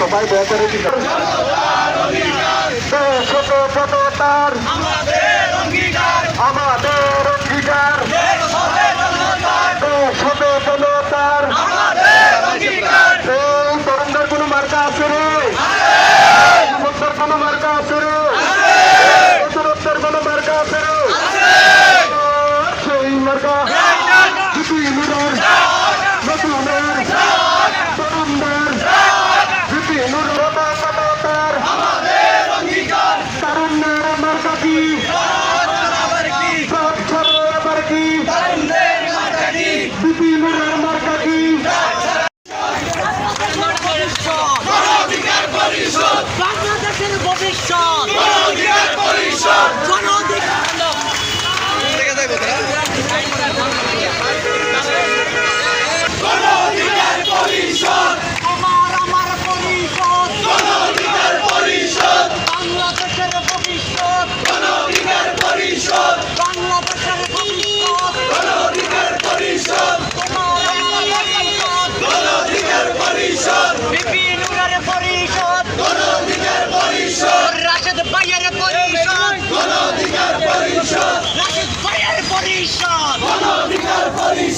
সবাই দয়া করে শত শত তার। আমাদের অঙ্গীকার। Two.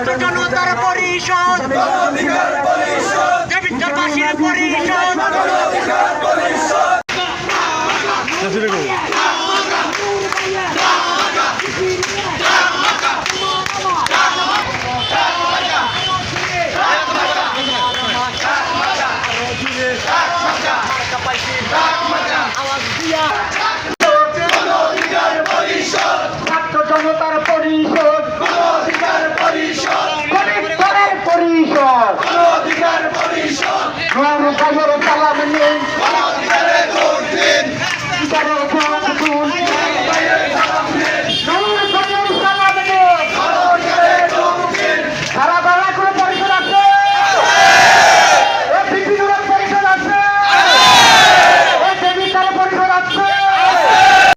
ছাত্র জনতার পরিষদ। দেবিন্দ্রবাসীর পরিষদ। পরিষদ